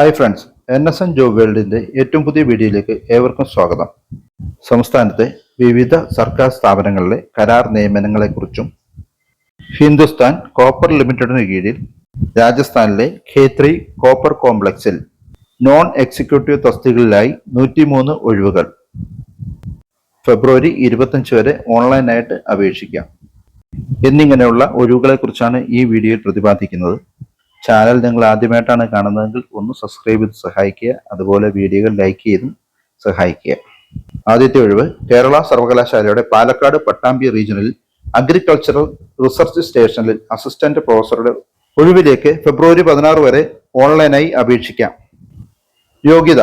Hi friends N S N job വേൾഡിന്റെ ഏറ്റവും പുതിയ വീഡിയോയിലേക്ക് ഏവർക്കും സ്വാഗതം. സംസ്ഥാനത്തെ വിവിധ സർക്കാർ സ്ഥാപനങ്ങളിലെ കരാർ നിയമനങ്ങളെക്കുറിച്ചും ഹിന്ദുസ്ഥാൻ കോപ്പർ ലിമിറ്റഡിന് കീഴിൽ രാജസ്ഥാനിലെ ഖേത്രി കോപ്പർ കോംപ്ലക്സിൽ നോൺ എക്സിക്യൂട്ടീവ് തസ്തികളിലായി നൂറ്റിമൂന്ന് ഒഴിവുകൾ. ഫെബ്രുവരി ഇരുപത്തഞ്ച് വരെ ഓൺലൈനായിട്ട് അപേക്ഷിക്കാം. എന്നിങ്ങനെയുള്ള ഒഴിവുകളെക്കുറിച്ചാണ് ഈ വീഡിയോയിൽ പ്രതിപാദിക്കുന്നത്. ചാനൽ നിങ്ങൾ ആദ്യമായിട്ടാണ് കാണുന്നതെങ്കിൽ ഒന്ന് സബ്സ്ക്രൈബ് ചെയ്ത് സഹായിക്കുക. അതുപോലെ വീഡിയോകൾ ലൈക്ക് ചെയ്തും സഹായിക്കുക. ആദ്യത്തെ ഒഴിവ് കേരള സർവകലാശാലയുടെ പാലക്കാട് പട്ടാമ്പി റീജിയണിൽ അഗ്രികൾച്ചറൽ റിസർച്ച് സ്റ്റേഷനിൽ അസിസ്റ്റന്റ് പ്രൊഫസറുടെ ഒഴിവിലേക്ക് ഫെബ്രുവരി പതിനാറ് വരെ ഓൺലൈനായി അപേക്ഷിക്കാം. യോഗ്യത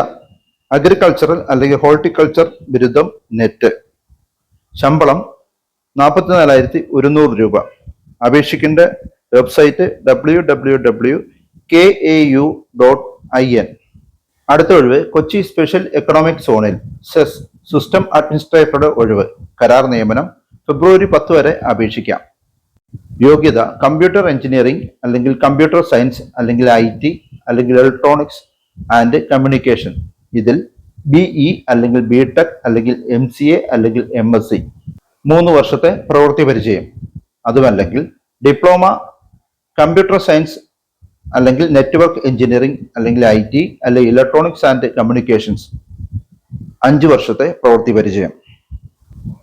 അഗ്രികൾച്ചറൽ അല്ലെങ്കിൽ ഹോർട്ടിക്കൾച്ചർ ബിരുദം നെറ്റ്. ശമ്പളം നാൽപ്പത്തിനാലായിരത്തി ഒരുന്നൂറ് രൂപ. അപേക്ഷിക്കേണ്ട website W W W K A U dot I N അടുത്ത ഒഴിവ് കൊച്ചി സ്പെഷ്യൽ എക്കണോമിക് സോണിൽ സെസ് സിസ്റ്റം അഡ്മിനിസ്ട്രേറ്ററുടെ ഒഴിവ്. കരാർ നിയമനം ഫെബ്രുവരി പത്ത് വരെ അപേക്ഷിക്കാം. യോഗ്യത കമ്പ്യൂട്ടർ എഞ്ചിനീയറിംഗ് അല്ലെങ്കിൽ കമ്പ്യൂട്ടർ സയൻസ് അല്ലെങ്കിൽ ഐ ടി അല്ലെങ്കിൽ ഇലക്ട്രോണിക്സ് ആൻഡ് കമ്മ്യൂണിക്കേഷൻ. ഇതിൽ ബിഇ അല്ലെങ്കിൽ ബി ടെക് അല്ലെങ്കിൽ എം സി എ അല്ലെങ്കിൽ എം എസ് സി. മൂന്ന് വർഷത്തെ പ്രവൃത്തി പരിചയം. അതുമല്ലെങ്കിൽ ഡിപ്ലോമ കമ്പ്യൂട്ടർ സയൻസ് അല്ലെങ്കിൽ നെറ്റ്വർക്ക് എഞ്ചിനീയറിംഗ് അല്ലെങ്കിൽ ഐ ടി അല്ലെങ്കിൽ ഇലക്ട്രോണിക്സ് ആൻഡ് കമ്മ്യൂണിക്കേഷൻസ് അഞ്ച് വർഷത്തെ പ്രവൃത്തി പരിചയം.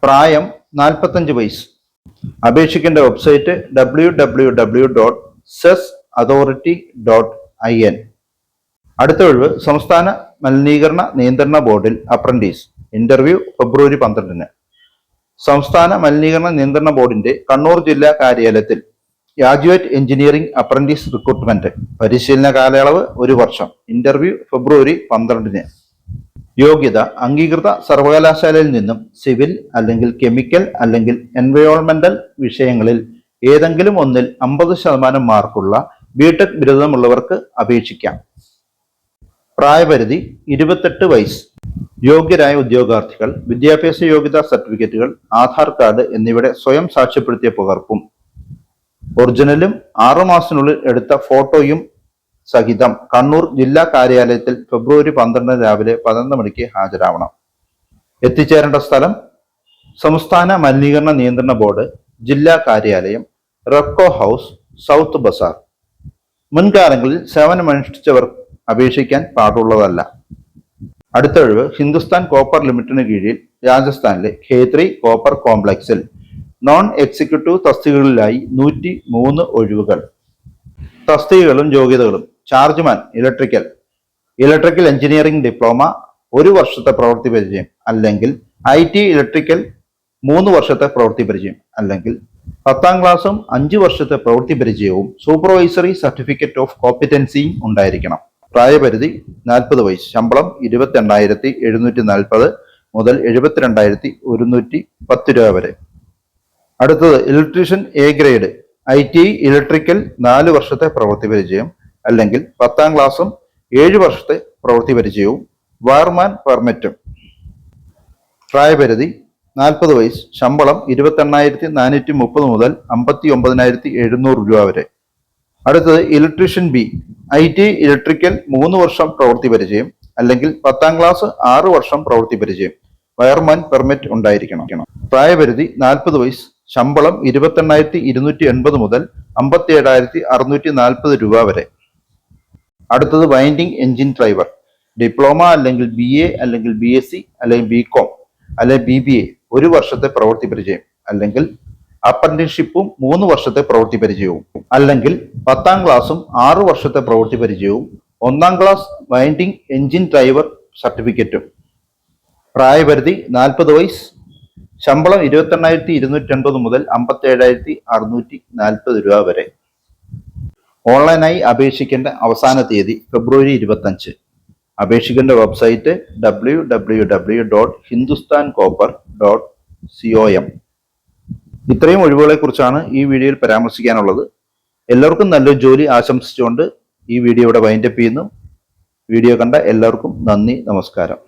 പ്രായം നാൽപ്പത്തഞ്ച് വയസ്സ്. അപേക്ഷിക്കേണ്ട website W W W dot SEZ authority dot I N അടുത്ത ഒഴിവ് സംസ്ഥാന മലിനീകരണ നിയന്ത്രണ ബോർഡിൽ അപ്രന്റീസ് ഇന്റർവ്യൂ ഫെബ്രുവരി പന്ത്രണ്ടിന്. സംസ്ഥാന മലിനീകരണ നിയന്ത്രണ ബോർഡിന്റെ കണ്ണൂർ ജില്ലാ കാര്യാലയത്തിൽ ഗ്രാജുവേറ്റ് എഞ്ചിനീയറിംഗ് അപ്രന്റീസ് റിക്രൂട്ട്മെന്റ്. പരിശീലന കാലയളവ് ഒരു വർഷം. ഇന്റർവ്യൂ ഫെബ്രുവരി പന്ത്രണ്ടിന്. യോഗ്യത അംഗീകൃത സർവകലാശാലയിൽ നിന്നും സിവിൽ അല്ലെങ്കിൽ കെമിക്കൽ അല്ലെങ്കിൽ എൻവയോൺമെന്റൽ വിഷയങ്ങളിൽ ഏതെങ്കിലും ഒന്നിൽ അമ്പത് ശതമാനം മാർക്കുള്ള ബിടെക് ബിരുദമുള്ളവർക്ക് അപേക്ഷിക്കാം. പ്രായപരിധി ഇരുപത്തെട്ട് വയസ്സ്. യോഗ്യരായ ഉദ്യോഗാർത്ഥികൾ വിദ്യാഭ്യാസ യോഗ്യതാ സർട്ടിഫിക്കറ്റുകൾ ആധാർ കാർഡ് എന്നിവയുടെ സ്വയം സാക്ഷ്യപ്പെടുത്തിയ പകർപ്പും ഒറിജിനലും ആറുമാസത്തിനുള്ളിൽ എടുത്ത ഫോട്ടോയും സഹിതം കണ്ണൂർ ജില്ലാ കാര്യാലയത്തിൽ ഫെബ്രുവരി പന്ത്രണ്ട് രാവിലെ പതിനൊന്ന് മണിക്ക് ഹാജരാവണം. എത്തിച്ചേരേണ്ട സ്ഥലം സംസ്ഥാന മലിനീകരണ നിയന്ത്രണ ബോർഡ് ജില്ലാ കാര്യാലയം റെക്കോ ഹൗസ് സൗത്ത് ബസാർ. മുൻകാലങ്ങളിൽ സേവനമനുഷ്ഠിച്ചവർ അപേക്ഷിക്കാൻ പാടുള്ളതല്ല. അടുത്ത ഒഴിവ് ഹിന്ദുസ്ഥാൻ കോപ്പർ ലിമിറ്റഡിന് കീഴിൽ രാജസ്ഥാനിലെ ഖേത്രി കോപ്പർ കോംപ്ലക്സിൽ നോൺ എക്സിക്യൂട്ടീവ് തസ്തികകളിലായി നൂറ്റി മൂന്ന് ഒഴിവുകൾ. തസ്തികകളും യോഗ്യതകളും. Chargeman electrical electrical engineering diploma ഒരു വർഷത്തെ പ്രവൃത്തി പരിചയം അല്ലെങ്കിൽ ഐ ടി ഇലക്ട്രിക്കൽ മൂന്ന് വർഷത്തെ പ്രവൃത്തി പരിചയം അല്ലെങ്കിൽ പത്താം ക്ലാസ്സും അഞ്ച് വർഷത്തെ പ്രവൃത്തി പരിചയവും സൂപ്പർവൈസറി സർട്ടിഫിക്കറ്റ് ഓഫ് കോമ്പിറ്റൻസിയും ഉണ്ടായിരിക്കണം. പ്രായപരിധി നാൽപ്പത് വയസ്സ്. ശമ്പളം ഇരുപത്തി എണ്ണായിരത്തി എഴുന്നൂറ്റി നാൽപ്പത് മുതൽ എഴുപത്തിരണ്ടായിരത്തി ഒരുന്നൂറ്റി പത്ത് രൂപ വരെ. അടുത്തത് electrician A grade I T electrical നാല് വർഷത്തെ പ്രവൃത്തി പരിചയം. അല്ലെങ്കിൽ പത്താം ക്ലാസ്സും ഏഴ് വർഷത്തെ പ്രവൃത്തി പരിചയവും. വയർമാൻ പെർമിറ്റും. പ്രായപരിധി നാൽപ്പത് വയസ്സ്. ശമ്പളം ഇരുപത്തി എണ്ണായിരത്തി നാനൂറ്റി മുപ്പത് മുതൽ അമ്പത്തി ഒമ്പതിനായിരത്തി എഴുന്നൂറ് രൂപ വരെ. അടുത്തത് electrician B I T electrical മൂന്ന് വർഷം പ്രവൃത്തി പരിചയം. അല്ലെങ്കിൽ പത്താം ക്ലാസ് ആറ് വർഷം പ്രവൃത്തി പരിചയം. വയർമാൻ പെർമിറ്റ് ഉണ്ടായിരിക്കണം. പ്രായപരിധി നാൽപ്പത് വയസ്സ്. ശമ്പളം ഇരുപത്തെണ്ണായിരത്തി ഇരുന്നൂറ്റി എൺപത് മുതൽ അമ്പത്തി ഏഴായിരത്തി അറുന്നൂറ്റി നാൽപ്പത് രൂപ വരെ. അടുത്തത് വൈൻഡിങ് എഞ്ചിൻ ഡ്രൈവർ. ഡിപ്ലോമ അല്ലെങ്കിൽ ബി എ അല്ലെങ്കിൽ ബി എസ് സി അല്ലെങ്കിൽ ബി കോം അല്ലെങ്കിൽ ബി ബി എ ഒരു വർഷത്തെ പ്രവൃത്തി പരിചയം അല്ലെങ്കിൽ അപ്രന്റീഷിപ്പും മൂന്ന് വർഷത്തെ പ്രവൃത്തി പരിചയവും അല്ലെങ്കിൽ പത്താം ക്ലാസ്സും ആറ് വർഷത്തെ പ്രവൃത്തി പരിചയവും ഒന്നാം ക്ലാസ് വൈൻഡിങ് എഞ്ചിൻ ഡ്രൈവർ സർട്ടിഫിക്കറ്റും. പ്രായപരിധി നാൽപ്പത് വയസ്സ് ശമ്പളം ഇരുപത്തെണ്ണായിരത്തി ഇരുന്നൂറ്റി അൻപത് മുതൽ അമ്പത്തി ഏഴായിരത്തി അറുന്നൂറ്റി നാൽപ്പത് രൂപ വരെ. ഓൺലൈനായി അപേക്ഷിക്കേണ്ട അവസാന തീയതി ഫെബ്രുവരി ഇരുപത്തഞ്ച്. അപേക്ഷിക്കേണ്ട website W W W dot Hindustan copper dot C O M ഇത്രയും ഒഴിവുകളെക്കുറിച്ചാണ് ഈ വീഡിയോയിൽ പരാമർശിക്കാനുള്ളത്. എല്ലാവർക്കും നല്ലൊരു ജോലി ആശംസിച്ചുകൊണ്ട് ഈ വീഡിയോ ഇവിടെ വൈൻഡപ്പ് ചെയ്യുന്നു. വീഡിയോ കണ്ട എല്ലാവർക്കും നന്ദി നമസ്കാരം.